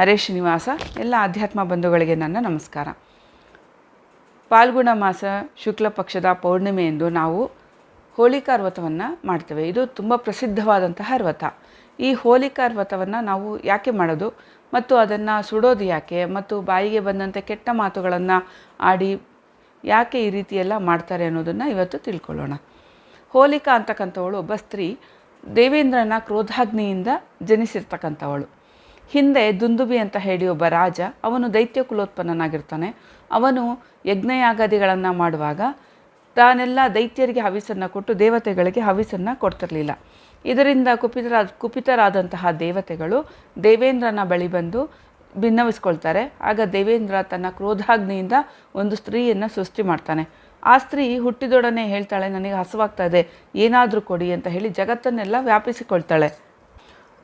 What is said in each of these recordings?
ಹರೇ ಶ್ರೀನಿವಾಸ, ಎಲ್ಲ ಆಧ್ಯಾತ್ಮ ಬಂಧುಗಳಿಗೆ ನನ್ನ ನಮಸ್ಕಾರ. ಪಾಲ್ಗುಣ ಮಾಸ ಶುಕ್ಲ ಪಕ್ಷದ ಪೌರ್ಣಿಮೆಯಂದು ನಾವು ಹೋಲಿಕಾ ವ್ರತವನ್ನು ಮಾಡ್ತೇವೆ. ಇದು ತುಂಬ ಪ್ರಸಿದ್ಧವಾದಂತಹ ವ್ರತ ಈ ಹೋಲಿಕಾ ವ್ರತವನ್ನು ನಾವು ಯಾಕೆ ಮಾಡೋದು? ಮತ್ತು ಅದನ್ನು ಸುಡೋದು ಯಾಕೆ? ಮತ್ತು ಬಾಯಿಗೆ ಬಂದಂತೆ ಕೆಟ್ಟ ಮಾತುಗಳನ್ನು ಆಡಿ ಯಾಕೆ ಈ ರೀತಿಯೆಲ್ಲ ಮಾಡ್ತಾರೆ ಅನ್ನೋದನ್ನು ಇವತ್ತು ತಿಳ್ಕೊಳ್ಳೋಣ. ಹೋಲಿಕಾ ಅಂತಕ್ಕಂಥವಳು ಒಬ್ಬ ಸ್ತ್ರೀ ದೇವೇಂದ್ರನ ಕ್ರೋಧಾಗ್ನಿಯಿಂದ ಜನಿಸಿರ್ತಕ್ಕಂಥವಳು. ಹಿಂದೆ ದುಂದುಬಿ ಅಂತ ಹೇಳಿ ಒಬ್ಬ ರಾಜ, ಅವನು ದೈತ್ಯ ಕುಲೋತ್ಪನ್ನನಾಗಿರ್ತಾನೆ. ಅವನು ಯಜ್ಞಯಾಗಾದಿಗಳನ್ನು ಮಾಡುವಾಗ ತಾನೆಲ್ಲ ದೈತ್ಯರಿಗೆ ಹವಿಸನ್ನು ಕೊಟ್ಟು ದೇವತೆಗಳಿಗೆ ಹವಿಸನ್ನು ಕೊಡ್ತಿರಲಿಲ್ಲ. ಇದರಿಂದ ಕುಪಿತರಾದ ಕುಪಿತರಾದಂತಹ ದೇವತೆಗಳು ದೇವೇಂದ್ರನ ಬಳಿ ಬಂದು ಭಿನ್ನವಿಸ್ಕೊಳ್ತಾರೆ ಆಗ ದೇವೇಂದ್ರ ತನ್ನ ಕ್ರೋಧಾಗ್ನಿಯಿಂದ ಒಂದು ಸ್ತ್ರೀಯನ್ನು ಸೃಷ್ಟಿ ಮಾಡ್ತಾನೆ. ಆ ಸ್ತ್ರೀ ಹುಟ್ಟಿದೊಡನೆ ಹೇಳ್ತಾಳೆ, ನನಗೆ ಹಸುವಾಗ್ತಾ ಇದೆ, ಏನಾದರೂ ಕೊಡಿ ಅಂತ ಹೇಳಿ ಜಗತ್ತನ್ನೆಲ್ಲ ವ್ಯಾಪಿಸಿಕೊಳ್ತಾಳೆ.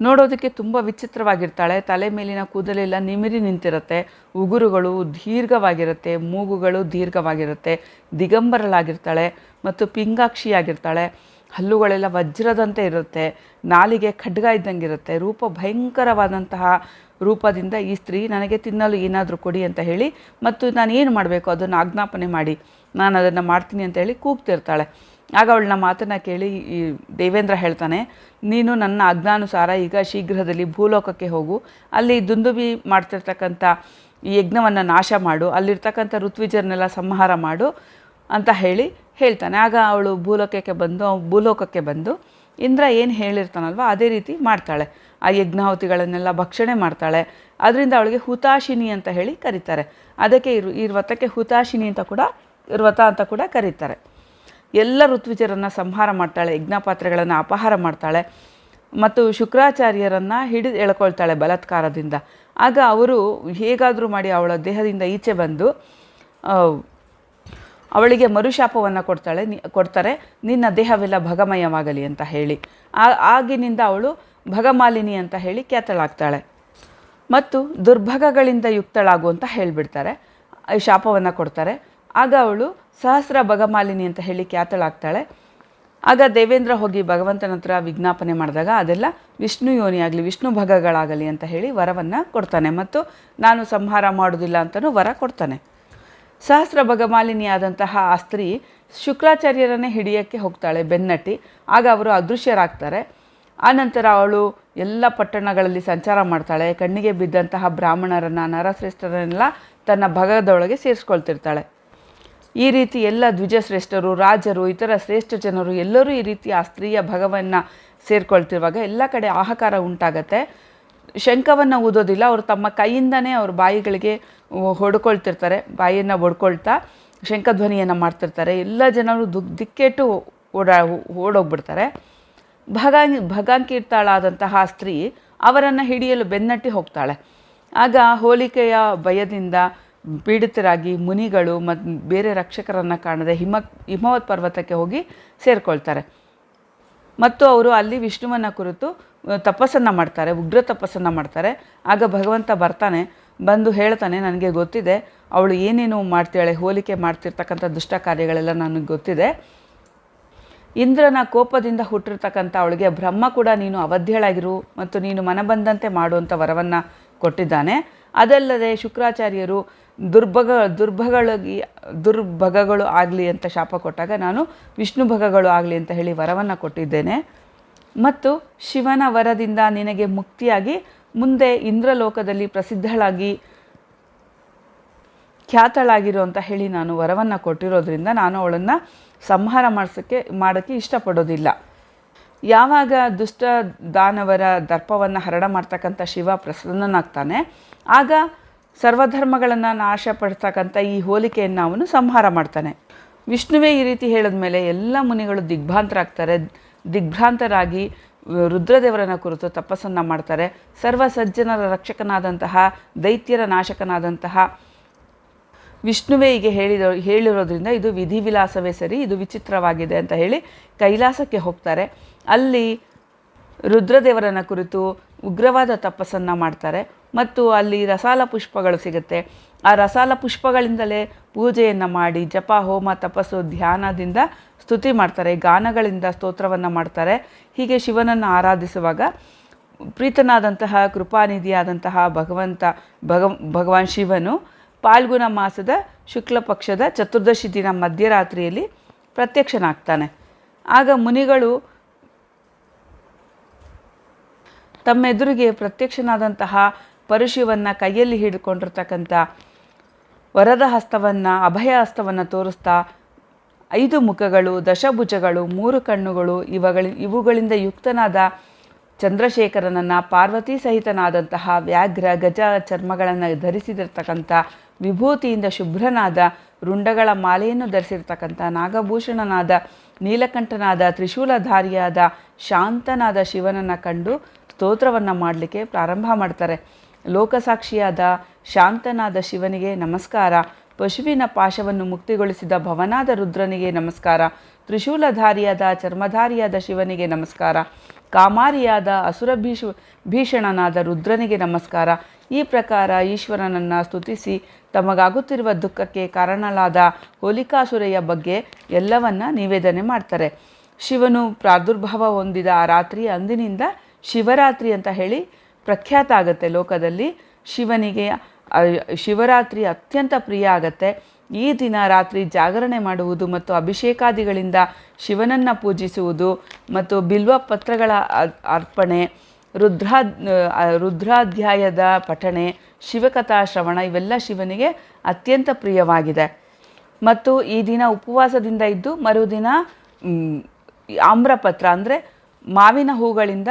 ನೋಡೋದಕ್ಕೆ ತುಂಬ ವಿಚಿತ್ರವಾಗಿರ್ತಾಳೆ. ತಲೆ ಮೇಲಿನ ಕೂದಲೆಲ್ಲ ನಿಮಿರಿ ನಿಂತಿರುತ್ತೆ. ಉಗುರುಗಳು ದೀರ್ಘವಾಗಿರುತ್ತೆ. ಮೂಗುಗಳು ದೀರ್ಘವಾಗಿರುತ್ತೆ. ದಿಗಂಬರಲಾಗಿರ್ತಾಳೆ ಮತ್ತು ಪಿಂಗಾಕ್ಷಿಯಾಗಿರ್ತಾಳೆ. ಹಲ್ಲುಗಳೆಲ್ಲ ವಜ್ರದಂತೆ ಇರುತ್ತೆ. ನಾಲಿಗೆ ಖಡ್ಗ ಇದ್ದಂಗೆ ಇರುತ್ತೆ ರೂಪ ಭಯಂಕರವಾದಂತಹ ರೂಪದಿಂದ ಈ ಸ್ತ್ರೀ ನನಗೆ ತಿನ್ನಲು ಏನಾದರೂ ಕೊಡಿ ಅಂತ ಹೇಳಿ ಮತ್ತು ನಾನು ಏನು ಮಾಡಬೇಕು? ಅದನ್ನು ಆಜ್ಞಾಪನೆ ಮಾಡಿ. ನಾನು ಅದನ್ನು ಮಾಡ್ತೀನಿ ಅಂತ ಹೇಳಿ ಕೂಗ್ತಿರ್ತಾಳೆ. ಆಗ ಅವಳನ್ನ ಮಾತನ್ನು ಕೇಳಿ ಈ ದೇವೇಂದ್ರ ಹೇಳ್ತಾನೆ, ನೀನು ನನ್ನ ಆಜ್ಞಾನುಸಾರ ಈಗ ಶೀಘ್ರದಲ್ಲಿ ಭೂಲೋಕಕ್ಕೆ ಹೋಗು. ಅಲ್ಲಿ ದುಂದುಬಿ ಮಾಡ್ತಿರ್ತಕ್ಕಂಥ ಈ ಯಜ್ಞವನ್ನು ನಾಶ ಮಾಡು. ಅಲ್ಲಿರ್ತಕ್ಕಂಥ ಋತ್ವಿಜರನ್ನೆಲ್ಲ ಸಂಹಾರ ಮಾಡು, ಅಂತ ಹೇಳಿ ಹೇಳ್ತಾನೆ. ಆಗ ಅವಳು ಭೂಲೋಕಕ್ಕೆ ಬಂದು ಭೂಲೋಕಕ್ಕೆ ಬಂದು ಇಂದ್ರ ಏನು ಹೇಳಿರ್ತಾನಲ್ವ, ಅದೇ ರೀತಿ ಮಾಡ್ತಾಳೆ. ಆ ಯಜ್ಞಾಹುತಿಗಳನ್ನೆಲ್ಲ ಭಕ್ಷಣೆ ಮಾಡ್ತಾಳೆ. ಅದರಿಂದ ಅವಳಿಗೆ ಹುತಾಶಿನಿ ಅಂತ ಹೇಳಿ ಕರೀತಾರೆ. ಅದಕ್ಕೆ ಇರು, ಈ ವ್ರತಕ್ಕೆ ಹುತಾಶಿನಿ ಅಂತ ಕೂಡ, ವ್ರತ ಅಂತ ಕೂಡ ಕರೀತಾರೆ. ಎಲ್ಲ ಋತ್ವಿಜರನ್ನು ಸಂಹಾರ ಮಾಡ್ತಾಳೆ, ಯಜ್ಞಪಾತ್ರೆಗಳನ್ನು ಅಪಹಾರ ಮಾಡ್ತಾಳೆ ಮತ್ತು ಶುಕ್ರಾಚಾರ್ಯರನ್ನು ಹಿಡಿದು ಎಳ್ಕೊಳ್ತಾಳೆ ಬಲತ್ಕಾರದಿಂದ. ಆಗ ಅವರು ಹೇಗಾದರೂ ಮಾಡಿ ಅವಳ ದೇಹದಿಂದ ಈಚೆ ಬಂದು ಅವಳಿಗೆ ಮರುಶಾಪವನ್ನು ಕೊಡ್ತಾಳೆ ಕೊಡ್ತಾರೆ, ನಿನ್ನ ದೇಹವೆಲ್ಲ ಭಗಮಯವಾಗಲಿ ಅಂತ ಹೇಳಿ. ಆ, ಆಗಿನಿಂದ ಅವಳು ಭಗಮಾಲಿನಿ ಅಂತ ಹೇಳಿ ಕ್ಯಾತಳಾಗ್ತಾಳೆ. ಮತ್ತು ದುರ್ಭಗಗಳಿಂದ ಯುಕ್ತಳಾಗು ಅಂತ ಹೇಳಿಬಿಡ್ತಾರೆ, ಶಾಪವನ್ನು ಕೊಡ್ತಾರೆ. ಆಗ ಅವಳು ಸಹಸ್ರ ಭಗಮಾಲಿನಿ ಅಂತ ಹೇಳಿ ಖ್ಯಾತಳಾಗ್ತಾಳೆ ಆಗ ದೇವೇಂದ್ರ ಹೋಗಿ ಭಗವಂತನ ಹತ್ರ ವಿಜ್ಞಾಪನೆ ಮಾಡಿದಾಗ ಅದೆಲ್ಲ ವಿಷ್ಣು ಯೋನಿಯಾಗಲಿ ವಿಷ್ಣು ಭಗಗಳಾಗಲಿ ಅಂತ ಹೇಳಿ ವರವನ್ನು ಕೊಡ್ತಾನೆ ಮತ್ತು ನಾನು ಸಂಹಾರ ಮಾಡೋದಿಲ್ಲ ಅಂತಲೂ ವರ ಕೊಡ್ತಾನೆ. ಸಹಸ್ರ ಭಗಮಾಲಿನಿಯಾದಂತಹ ಆ ಸ್ತ್ರೀ ಶುಕ್ರಾಚಾರ್ಯರನ್ನೇ ಹಿಡಿಯೋಕ್ಕೆ ಹೋಗ್ತಾಳೆ ಬೆನ್ನಟ್ಟಿ. ಆಗ ಅವರು ಅದೃಶ್ಯರಾಗ್ತಾರೆ. ಆನಂತರ ಅವಳು ಎಲ್ಲ ಪಟ್ಟಣಗಳಲ್ಲಿ ಸಂಚಾರ ಮಾಡ್ತಾಳೆ. ಕಣ್ಣಿಗೆ ಬಿದ್ದಂತಹ ಬ್ರಾಹ್ಮಣರನ್ನು, ನರಶ್ರೇಷ್ಠರನ್ನೆಲ್ಲ ತನ್ನ ಭಗದೊಳಗೆ ಸೇರಿಸ್ಕೊಳ್ತಿರ್ತಾಳೆ. ಈ ರೀತಿ ಎಲ್ಲ ದ್ವಿಜಶ್ರೇಷ್ಠರು, ರಾಜರು, ಇತರ ಶ್ರೇಷ್ಠ ಜನರು ಎಲ್ಲರೂ ಈ ರೀತಿ ಆ ಸ್ತ್ರೀಯ ಭಗವನ್ನು ಸೇರ್ಕೊಳ್ತಿರುವಾಗ ಎಲ್ಲ ಕಡೆ ಆಹಾಕಾರ ಉಂಟಾಗತ್ತೆ. ಶಂಖವನ್ನು ಊದೋದಿಲ್ಲ, ಅವರು ತಮ್ಮ ಕೈಯಿಂದನೇ ಅವ್ರ ಬಾಯಿಗಳಿಗೆ ಹೊಡ್ಕೊಳ್ತಿರ್ತಾರೆ, ಬಾಯಿಯನ್ನು ಹೊಡ್ಕೊಳ್ತಾ ಶಂಖಧ್ವನಿಯನ್ನು ಮಾಡ್ತಿರ್ತಾರೆ. ಎಲ್ಲ ಜನರು ದುಗ್ ದಿಕ್ಕೆಟ್ಟು ಓಡಾ, ಓಡೋಗ್ಬಿಡ್ತಾರೆ. ಭಗಾಂಗಿ ಭಗಾಂಕೀರ್ತಾಳಾದಂತಹ ಸ್ತ್ರೀ ಅವರನ್ನು ಹಿಡಿಯಲು ಬೆನ್ನಟ್ಟಿ ಹೋಗ್ತಾಳೆ. ಆಗ ಹೋಲಿಕೆಯ ಭಯದಿಂದ ಪೀಡಿತರಾಗಿ ಮುನಿಗಳು ಮತ್ತು ಬೇರೆ ರಕ್ಷಕರನ್ನು ಕಾಣದೆ ಹಿಮ, ಹಿಮವತ್ ಪರ್ವತಕ್ಕೆ ಹೋಗಿ ಸೇರಿಕೊಳ್ತಾರೆ. ಮತ್ತು ಅವರು ಅಲ್ಲಿ ವಿಷ್ಣುವನ್ನು ಕುರಿತು ತಪಸ್ಸನ್ನು ಮಾಡ್ತಾರೆ, ಉಗ್ರ ತಪಸ್ಸನ್ನು ಮಾಡ್ತಾರೆ. ಆಗ ಭಗವಂತ ಬರ್ತಾನೆ, ಬಂದು ಹೇಳ್ತಾನೆ, ನನಗೆ ಗೊತ್ತಿದೆ, ಅವಳು ಏನೇನು ಮಾಡ್ತಾಳೆ ಹೋಲಿಕೆ ಮಾಡ್ತಿರ್ತಕ್ಕಂಥ ದುಷ್ಟ ಕಾರ್ಯಗಳೆಲ್ಲ ನನಗೆ ಗೊತ್ತಿದೆ. ಇಂದ್ರನ ಕೋಪದಿಂದ ಹುಟ್ಟಿರ್ತಕ್ಕಂಥ ಅವಳಿಗೆ ಬ್ರಹ್ಮ ಕೂಡ ನೀನು ಅವಧ್ಯಳಾಗಿರು ಮತ್ತು ನೀನು ಮನಬಂದಂತೆ ಮಾಡುವಂಥ ವರವನ್ನು ಕೊಟ್ಟಿದ್ದಾನೆ. ಅದಲ್ಲದೆ ಶುಕ್ರಾಚಾರ್ಯರು ದುರ್ಭಗ, ದುರ್ಭಗಳಾಗಿ, ದುರ್ಭಗಗಳು ಆಗಲಿ ಅಂತ ಶಾಪ ಕೊಟ್ಟಾಗ ನಾನು ವಿಷ್ಣು ಭಗಗಳು ಆಗಲಿ ಅಂತ ಹೇಳಿ ವರವನ್ನು ಕೊಟ್ಟಿದ್ದೇನೆ. ಮತ್ತು ಶಿವನ ವರದಿಂದ ನಿನಗೆ ಮುಕ್ತಿಯಾಗಿ ಮುಂದೆ ಇಂದ್ರಲೋಕದಲ್ಲಿ ಪ್ರಸಿದ್ಧಳಾಗಿ ಖ್ಯಾತಳಾಗಿರು ಅಂತ ಹೇಳಿ ನಾನು ವರವನ್ನು ಕೊಟ್ಟಿರೋದ್ರಿಂದ ನಾನು ಅವಳನ್ನು ಸಂಹಾರ ಮಾಡಿಸೋಕ್ಕೆ, ಮಾಡೋಕ್ಕೆ ಇಷ್ಟಪಡೋದಿಲ್ಲ. ಯಾವಾಗ ದುಷ್ಟ ದಾನವರ ದರ್ಪವನ್ನು ಹರಡ ಮಾಡ್ತಕ್ಕಂಥ ಶಿವ ಪ್ರಸನ್ನನಾಗ್ತಾನೆ, ಆಗ ಸರ್ವಧರ್ಮಗಳನ್ನು ನಾಶಪಡಿಸ್ತಕ್ಕಂಥ ಈ ಹೋಲಿಕೆಯನ್ನು ಅವನು ಸಂಹಾರ ಮಾಡ್ತಾನೆ. ವಿಷ್ಣುವೇ ಈ ರೀತಿ ಹೇಳಿದ ಮೇಲೆ ಎಲ್ಲ ಮುನಿಗಳು ದಿಗ್ಭ್ರಾಂತರಾಗ್ತಾರೆ ದಿಗ್ಭ್ರಾಂತರಾಗಿ ರುದ್ರದೇವರನ್ನ ಕುರಿತು ತಪಸ್ಸನ್ನು ಮಾಡ್ತಾರೆ. ಸರ್ವ ಸಜ್ಜನರ ರಕ್ಷಕನಾದಂತಹ, ದೈತ್ಯರ ನಾಶಕನಾದಂತಹ ವಿಷ್ಣುವೇ ಹೀಗೆ ಹೇಳಿದ, ಹೇಳಿರೋದ್ರಿಂದ ಇದು ವಿಧಿವಿಲಾಸವೇ ಸರಿ, ಇದು ವಿಚಿತ್ರವಾಗಿದೆ ಅಂತ ಹೇಳಿ ಕೈಲಾಸಕ್ಕೆ ಹೋಗ್ತಾರೆ. ಅಲ್ಲಿ ರುದ್ರದೇವರನ್ನು ಕುರಿತು ಉಗ್ರವಾದ ತಪಸ್ಸನ್ನು ಮಾಡ್ತಾರೆ. ಮತ್ತು ಅಲ್ಲಿ ರಸಾಲ ಪುಷ್ಪಗಳು ಸಿಗುತ್ತೆ. ಆ ರಸಾಲ ಪುಷ್ಪಗಳಿಂದಲೇ ಪೂಜೆಯನ್ನು ಮಾಡಿ, ಜಪ, ಹೋಮ, ತಪಸ್ಸು, ಧ್ಯಾನದಿಂದ ಸ್ತುತಿ ಮಾಡ್ತಾರೆ, ಗಾನಗಳಿಂದ ಸ್ತೋತ್ರವನ್ನು ಮಾಡ್ತಾರೆ. ಹೀಗೆ ಶಿವನನ್ನು ಆರಾಧಿಸುವಾಗ ಪ್ರೀತನಾದಂತಹ, ಕೃಪಾನಿಧಿಯಾದಂತಹ ಭಗವಂತ ಭಗ ಭಗವಾನ್ ಶಿವನು ಪಾಲ್ಗುಣ ಮಾಸದ ಶುಕ್ಲ ಪಕ್ಷದ ಚತುರ್ದಶಿ ದಿನ ಮಧ್ಯರಾತ್ರಿಯಲ್ಲಿ ಪ್ರತ್ಯಕ್ಷನಾಗ್ತಾನೆ. ಆಗ ಮುನಿಗಳು ತಮ್ಮೆದುರಿಗೆ ಪ್ರತ್ಯಕ್ಷನಾದಂತಹ ಪರಶುವನ್ನು ಕೈಯಲ್ಲಿ ಹಿಡ್ಕೊಂಡಿರ್ತಕ್ಕಂಥ ವರದ ಹಸ್ತವನ್ನು, ಅಭಯ ಹಸ್ತವನ್ನು ತೋರಿಸ್ತಾ ಐದು ಮುಖಗಳು, ದಶಭುಜಗಳು, ಮೂರು ಕಣ್ಣುಗಳು ಇವಗಳ ಇವುಗಳಿಂದ ಯುಕ್ತನಾದ ಚಂದ್ರಶೇಖರನನ್ನು, ಪಾರ್ವತಿ ಸಹಿತನಾದಂತಹ ವ್ಯಾಘ್ರ ಗಜ ಚರ್ಮಗಳನ್ನು ಧರಿಸಿದಿರ್ತಕ್ಕಂಥ ವಿಭೂತಿಯಿಂದ ಶುಭ್ರನಾದ ರುಂಡಗಳ ಮಾಲೆಯನ್ನು ಧರಿಸಿರ್ತಕ್ಕಂಥ ನಾಗಭೂಷಣನಾದ, ನೀಲಕಂಠನಾದ, ತ್ರಿಶೂಲಧಾರಿಯಾದ, ಶಾಂತನಾದ ಶಿವನನ್ನು ಕಂಡು ಸ್ತೋತ್ರವನ್ನು ಮಾಡಲಿಕ್ಕೆ ಪ್ರಾರಂಭ ಮಾಡ್ತಾರೆ. ಲೋಕಸಾಕ್ಷಿಯಾದ ಶಾಂತನಾದ ಶಿವನಿಗೆ ನಮಸ್ಕಾರ. ಪಶುವಿನ ಪಾಶವನ್ನು ಮುಕ್ತಿಗೊಳಿಸಿದ ಭವನಾದ ರುದ್ರನಿಗೆ ನಮಸ್ಕಾರ. ತ್ರಿಶೂಲಧಾರಿಯಾದ, ಚರ್ಮಧಾರಿಯಾದ ಶಿವನಿಗೆ ನಮಸ್ಕಾರ. ಕಾಮಾರಿಯಾದ, ಅಸುರ ಭೀಷು, ಭೀಷಣನಾದ ರುದ್ರನಿಗೆ ನಮಸ್ಕಾರ. ಈ ಪ್ರಕಾರ ಈಶ್ವರನನ್ನು ಸ್ತುತಿಸಿ ತಮಗಾಗುತ್ತಿರುವ ದುಃಖಕ್ಕೆ ಕಾರಣಲಾದ ಹೋಲಿಕಾಸುರೆಯ ಬಗ್ಗೆ ಎಲ್ಲವನ್ನ ನಿವೇದನೆ ಮಾಡ್ತಾರೆ. ಶಿವನು ಪ್ರಾದುರ್ಭಾವ ಹೊಂದಿದ ಆ ರಾತ್ರಿ ಅಂದಿನಿಂದ ಶಿವರಾತ್ರಿ ಅಂತ ಹೇಳಿ ಪ್ರಖ್ಯಾತ ಆಗುತ್ತೆ ಲೋಕದಲ್ಲಿ. ಶಿವನಿಗೆ ಶಿವರಾತ್ರಿ ಅತ್ಯಂತ ಪ್ರಿಯ ಆಗತ್ತೆ. ಈ ದಿನ ರಾತ್ರಿ ಜಾಗರಣೆ ಮಾಡುವುದು ಮತ್ತು ಅಭಿಷೇಕಾದಿಗಳಿಂದ ಶಿವನನ್ನು ಪೂಜಿಸುವುದು ಮತ್ತು ಬಿಲ್ವ ಪತ್ರಗಳ ಅರ್ಪಣೆ, ರುದ್ರಾ ರುದ್ರಾಧ್ಯಾಯದ ಪಠಣೆ, ಶಿವಕಥಾ ಶ್ರವಣ ಇವೆಲ್ಲ ಶಿವನಿಗೆ ಅತ್ಯಂತ ಪ್ರಿಯವಾಗಿದೆ. ಮತ್ತು ಈ ದಿನ ಉಪವಾಸದಿಂದ ಇದ್ದು ಮರುದಿನ ಆಮ್ರಪತ್ರ ಅಂದರೆ ಮಾವಿನ ಹೂಗಳಿಂದ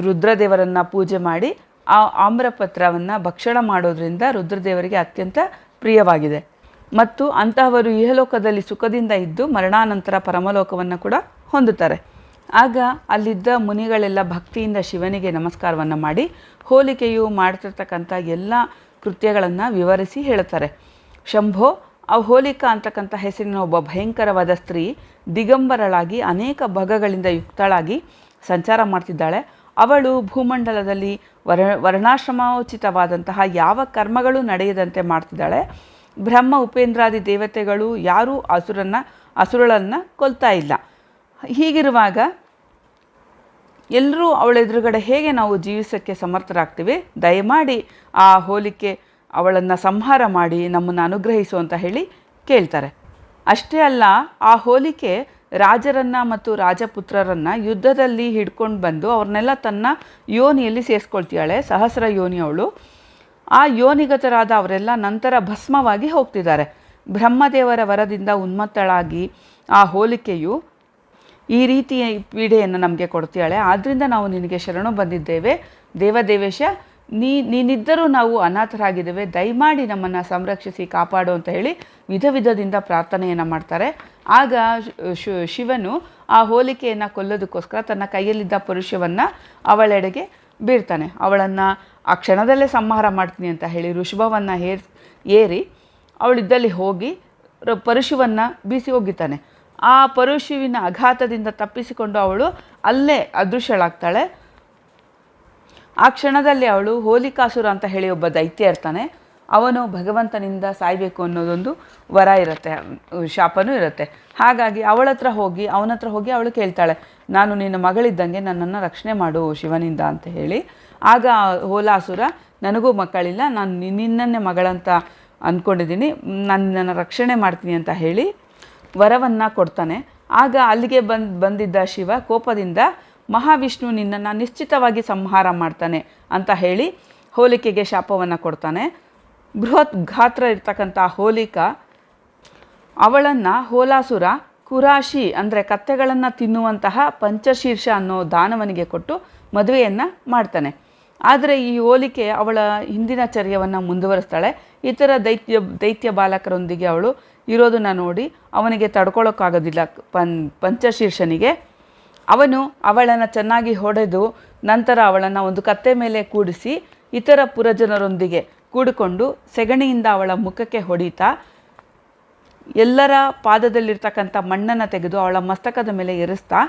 ರುದ್ರದೇವರನ್ನು ಪೂಜೆ ಮಾಡಿ ಆ ಆಮ್ರಪತ್ರವನ್ನು ಭಕ್ಷಣ ಮಾಡೋದರಿಂದ ರುದ್ರದೇವರಿಗೆ ಅತ್ಯಂತ ಪ್ರಿಯವಾಗಿದೆ. ಮತ್ತು ಅಂತಹವರು ಇಹಲೋಕದಲ್ಲಿ ಸುಖದಿಂದ ಇದ್ದು ಮರಣಾನಂತರ ಪರಮಲೋಕವನ್ನು ಕೂಡ ಹೊಂದುತ್ತಾರೆ. ಆಗ ಅಲ್ಲಿದ್ದ ಮುನಿಗಳೆಲ್ಲ ಭಕ್ತಿಯಿಂದ ಶಿವನಿಗೆ ನಮಸ್ಕಾರವನ್ನು ಮಾಡಿ ಹೋಲಿಕೆಯು ಮಾಡ್ತಿರ್ತಕ್ಕಂಥ ಎಲ್ಲ ಕೃತ್ಯಗಳನ್ನು ವಿವರಿಸಿ ಹೇಳುತ್ತಾರೆ. ಶಂಭೋ ಆ ಹೋಲಿಕಾ ಅಂತಕ್ಕಂಥ ಹೆಸರಿನ ಒಬ್ಬ ಭಯಂಕರವಾದ ಸ್ತ್ರೀ ದಿಗಂಬರಳಾಗಿ ಅನೇಕ ಭಗಗಳಿಂದ ಯುಕ್ತಳಾಗಿ ಸಂಚಾರ ಮಾಡ್ತಿದ್ದಾಳೆ. ಅವಳು ಭೂಮಂಡಲದಲ್ಲಿ ವರ, ವರ್ಣಾಶ್ರಮೋಚಿತವಾದಂತಹ ಯಾವ ಕರ್ಮಗಳು ನಡೆಯದಂತೆ ಮಾಡ್ತಿದ್ದಾಳೆ. ಬ್ರಹ್ಮ ಉಪೇಂದ್ರಾದಿ ದೇವತೆಗಳು ಯಾರೂ ಅಸುರನ್ನು, ಅಸುರಳನ್ನು ಕೊಲ್ತಾ ಇಲ್ಲ. ಹೀಗಿರುವಾಗ ಎಲ್ಲರೂ ಅವಳ ಎದುರುಗಡೆ ಹೇಗೆ ನಾವು ಜೀವಿಸೋಕ್ಕೆ ಸಮರ್ಥರಾಗ್ತೀವಿ? ದಯಮಾಡಿ ಆ ಹೋಲಿಕೆ ಅವಳನ್ನು ಸಂಹಾರ ಮಾಡಿ ನಮ್ಮನ್ನು ಅನುಗ್ರಹಿಸು ಅಂತ ಹೇಳಿ ಕೇಳ್ತಾರೆ. ಅಷ್ಟೇ ಅಲ್ಲ, ಆ ಹೋಲಿಕೆ ರಾಜರನ್ನ ಮತ್ತು ರಾಜಪುತ್ರರನ್ನ ಯುದ್ಧದಲ್ಲಿ ಹಿಡ್ಕೊಂಡು ಬಂದು ಅವ್ರನ್ನೆಲ್ಲ ತನ್ನ ಯೋನಿಯಲ್ಲಿ ಸೇರಿಸ್ಕೊಳ್ತಾಳೆ ಸಹಸ್ರ ಯೋನಿ ಅವಳು. ಆ ಯೋನಿಗತರಾದ ಅವರೆಲ್ಲ ನಂತರ ಭಸ್ಮವಾಗಿ ಹೋಗ್ತಿದ್ದಾರೆ. ಬ್ರಹ್ಮದೇವರ ವರದಿಂದ ಉನ್ಮತ್ತಳಾಗಿ ಆ ಹೋಲಿಕೆಯು ಈ ರೀತಿಯ ಪೀಡೆಯನ್ನು ನಮಗೆ ಕೊಡ್ತೀಯಾಳೆ ಆದ್ದರಿಂದ ನಾವು ನಿನಗೆ ಶರಣು ಬಂದಿದ್ದೇವೆ. ದೇವದೇವೇಶ ನೀ, ನೀನಿದ್ದರೂ ನಾವು ಅನಾಥರಾಗಿದ್ದೇವೆ. ದಯಮಾಡಿ ನಮ್ಮನ್ನು ಸಂರಕ್ಷಿಸಿ, ಕಾಪಾಡು ಅಂತ ಹೇಳಿ ವಿಧ ವಿಧದಿಂದ ಪ್ರಾರ್ಥನೆಯನ್ನು ಮಾಡ್ತಾರೆ. ಆಗ ಶಿವನು ಆ ಹೋಲಿಕೆಯನ್ನು ಕೊಲ್ಲೋದಕ್ಕೋಸ್ಕರ ತನ್ನ ಕೈಯಲ್ಲಿದ್ದ ಪುರುಷವನ್ನು ಅವಳೆಡೆಗೆ ಬೀರ್ತಾನೆ. ಅವಳನ್ನು ಆ ಕ್ಷಣದಲ್ಲೇ ಸಂಹಾರ ಮಾಡ್ತೀನಿ ಅಂತ ಹೇಳಿ ಋಷಭವನ್ನು ಹೇರ್, ಏರಿ ಅವಳಿದ್ದಲ್ಲಿ ಹೋಗಿ ಪರಶುವನ್ನು ಬೀಸಿ ಹೋಗಿತಾನೆ ಆ ಪರಶುವಿನ ಆಘಾತದಿಂದ ತಪ್ಪಿಸಿಕೊಂಡು ಅವಳು ಅಲ್ಲೇ ಅದೃಶ್ಯಳಾಗ್ತಾಳೆ. ಆ ಕ್ಷಣದಲ್ಲಿ ಅವಳು ಹೋಲಿಕಾಸುರ ಅಂತ ಹೇಳಿ ಒಬ್ಬ ದೈತ್ಯ ಇರ್ತಾನೆ. ಅವನು ಭಗವಂತನಿಂದ ಸಾಯಬೇಕು ಅನ್ನೋದೊಂದು ವರ ಇರುತ್ತೆ, ಶಾಪನೂ ಇರುತ್ತೆ. ಹಾಗಾಗಿ ಅವಳ ಹತ್ರ ಹೋಗಿ, ಅವನ ಹತ್ರ ಹೋಗಿ ಅವಳು ಕೇಳ್ತಾಳೆ, ನಾನು ನಿನ್ನ ಮಗಳಿದ್ದಂಗೆ ನನ್ನನ್ನು ರಕ್ಷಣೆ ಮಾಡು ಶಿವನಿಂದ ಅಂತ ಹೇಳಿ. ಆಗ ಹೋಲಾಸುರ, ನನಗೂ ಮಕ್ಕಳಿಲ್ಲ, ನಾನು ನಿನ್ನನ್ನೇ ಮಗಳಂತ ಅಂದ್ಕೊಂಡಿದ್ದೀನಿ ನಾನು ನನ್ನ ರಕ್ಷಣೆ ಮಾಡ್ತೀನಿ ಅಂತ ಹೇಳಿ ವರವನ್ನು ಕೊಡ್ತಾನೆ. ಆಗ ಅಲ್ಲಿಗೆ ಬಂದ್, ಬಂದಿದ್ದ ಶಿವ ಕೋಪದಿಂದ ಮಹಾವಿಷ್ಣು ನಿನ್ನನ್ನು ನಿಶ್ಚಿತವಾಗಿ ಸಂಹಾರ ಮಾಡ್ತಾನೆ ಅಂತ ಹೇಳಿ ಹೋಲಿಕೆಗೆ ಶಾಪವನ್ನು ಕೊಡ್ತಾನೆ. ಬೃಹತ್ ಗಾತ್ರ ಇರ್ತಕ್ಕಂಥ ಹೋಲಿಕಾ ಅವಳನ್ನು ಹೋಲಾಸುರ, ಕುರಾಶಿ ಅಂದರೆ ಕತ್ತೆಗಳನ್ನು ತಿನ್ನುವಂತಹ ಪಂಚಶೀರ್ಷ ಅನ್ನೋ ದಾನವನಿಗೆ ಕೊಟ್ಟು ಮದುವೆಯನ್ನು ಮಾಡ್ತಾನೆ. ಆದರೆ ಈ ಹೋಲಿಕೆ ಅವಳ ಹಿಂದಿನ ಚರ್ಯವನ್ನು ಮುಂದುವರಿಸ್ತಾಳೆ. ಇತರ ದೈತ್ಯ ದೈತ್ಯ ಬಾಲಕರೊಂದಿಗೆ ಅವಳು ಇರೋದನ್ನು ನೋಡಿ ಅವನಿಗೆ ತಡ್ಕೊಳ್ಳೋಕ್ಕಾಗೋದಿಲ್ಲ ಪನ್, ಪಂಚಶೀರ್ಷನಿಗೆ ಅವನು ಅವಳನ್ನು ಚೆನ್ನಾಗಿ ಹೊಡೆದು ನಂತರ ಅವಳನ್ನು ಒಂದು ಕತ್ತೆ ಮೇಲೆ ಕೂಡಿಸಿ ಇತರ ಪುರಜನರೊಂದಿಗೆ ಕೂಡಿಕೊಂಡು ಸೆಗಣಿಯಿಂದ ಅವಳ ಮುಖಕ್ಕೆ ಹೊಡಿತಾ ಎಲ್ಲರ ಪಾದದಲ್ಲಿರ್ತಕ್ಕಂಥ ಮಣ್ಣನ್ನು ತೆಗೆದು ಅವಳ ಮಸ್ತಕದ ಮೇಲೆ ಎರಿಸ್ತಾ